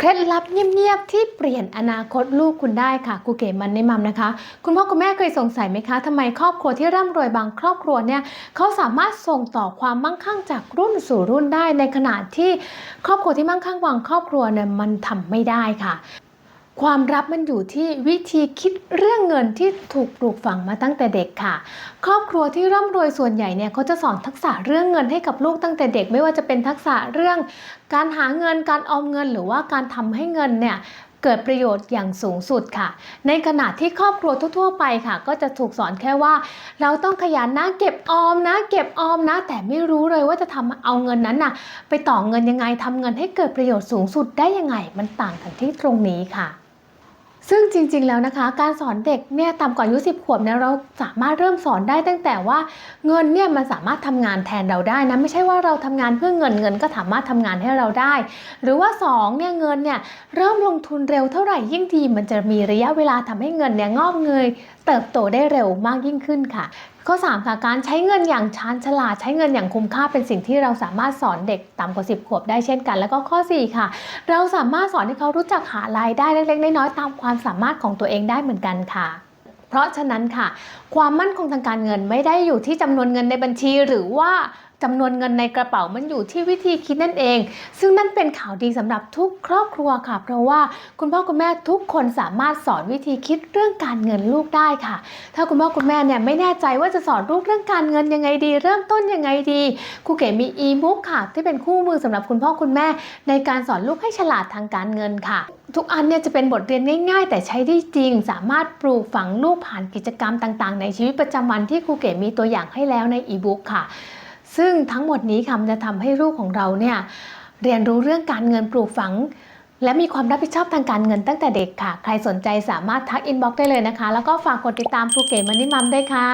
เคล็ดลับเงียบๆที่เปลี่ยนอนาคตลูกคุณได้ค่ะครูเก๋มันในมัมนะคะ คุณพ่อคุณแม่เคยสงสัยไหมคะทำไมครอบครัวที่ร่ำรวยบางครอบครัวเนี่ยเขาสามารถส่งต่อความมั่งคั่งจากรุ่นสู่รุ่นได้ในขณะที่ครอบครัวที่มั่งคั่งบางครอบครัวเนี่ยมันทำไม่ได้ค่ะ ความลับมันอยู่ที่วิธีคิดเรื่องเงินที่ถูกปลูกฝังมาตั้งแต่เด็กค่ะ ครอบครัวที่ร่ำรวยส่วนใหญ่เนี่ยเขาจะสอนทักษะเรื่องเงินให้กับลูกตั้งแต่เด็ก ไม่ว่าจะเป็นทักษะเรื่อง การหาเงินการออมเงิน หรือว่าการทำให้เงินเนี่ยเกิดประโยชน์อย่างสูงสุดค่ะ ในขณะที่ครอบครัวทั่ว ๆ ไปค่ะ ก็จะถูกสอนแค่ว่า เราต้องขยันนะเก็บออมนะ เก็บออมนะ แต่ไม่รู้เลยว่าจะทำเอาเงินนั้นน่ะ ไปต่อเงินยังไงทำเงินให้เกิดประโยชน์สูงสุดได้ยังไง มันต่างกันที่ตรงนี้ค่ะ ซึ่งจริง ๆ แล้วนะคะ การสอนเด็กเนี่ยต่ำกว่าอายุ10 ขวบเนี่ยเราสามารถเริ่มสอนได้ตั้งแต่ว่าเงินเนี่ยมันสามารถทำงานแทนเราได้นะไม่ใช่ว่าเราทำงานเพื่อเงินเงินก็สามารถทำงานให้เราได้ หรือว่า2เนี่ยเงินเนี่ยเริ่มลงทุนเร็วเท่าไหร่ยิ่งดีมันจะมีระยะเวลาทำให้เงินเนี่ยงอกเงยเติบโตได้เร็วมากยิ่งขึ้นค่ะ ข้อ 3 ค่ะการใช้เงินอย่างชาญฉลาด ใช้เงินอย่างคุ้มค่าเป็นสิ่งที่เราสามารถสอนเด็กต่ำกว่า 10 ขวบได้เช่นกัน แล้วก็ข้อ 4 ค่ะ เราสามารถสอนให้เขารู้จักหารายได้เล็กๆน้อยๆตามความสามารถของตัวเองได้เหมือนกันค่ะเพราะฉะนั้นค่ะ ความมั่นคงทางการเงินไม่ได้อยู่ที่จำนวนเงินในบัญชีหรือว่า จำนวนเงินในกระเป๋ามันอยู่ที่วิธีคิดนั่นเอง ซึ่งนั่นเป็นข่าวดีสำหรับทุกครอบครัวค่ะ เพราะว่าคุณพ่อคุณแม่ทุกคนสามารถสอนวิธีคิดเรื่องการเงินลูกได้ค่ะ ถ้าคุณพ่อคุณแม่เนี่ยไม่แน่ใจว่าจะสอนลูกเรื่องการเงินยังไงดี เริ่มต้นยังไงดีครูเก๋มีอีบุ๊กค่ะ ที่เป็นคู่มือสำหรับคุณพ่อคุณแม่ ในการสอนลูกให้ฉลาดทางการเงินค่ะ ทุกอันเนี่ยจะเป็นบทเรียนง่าย ๆ แต่ใช้ได้จริง สามารถปลูกฝังลูกผ่านกิจกรรมต่าง ๆ ในชีวิตประจำวันที่ครูเก๋มีตัวอย่างให้แล้วในอีบุ๊กค่ะ ซึ่งทั้งหมดนี้ค่ะมันจะทำให้ลูกของเราเนี่ยเรียนรู้เรื่องการเงินปลูกฝัง และมีความรับผิดชอบทางการเงินตั้งแต่เด็กค่ะ ใครสนใจสามารถทักอินบ็อกซ์ได้เลยนะคะ แล้วก็ฝากกดติดตามภูเก๋มันนี่มัมด้วยค่ะ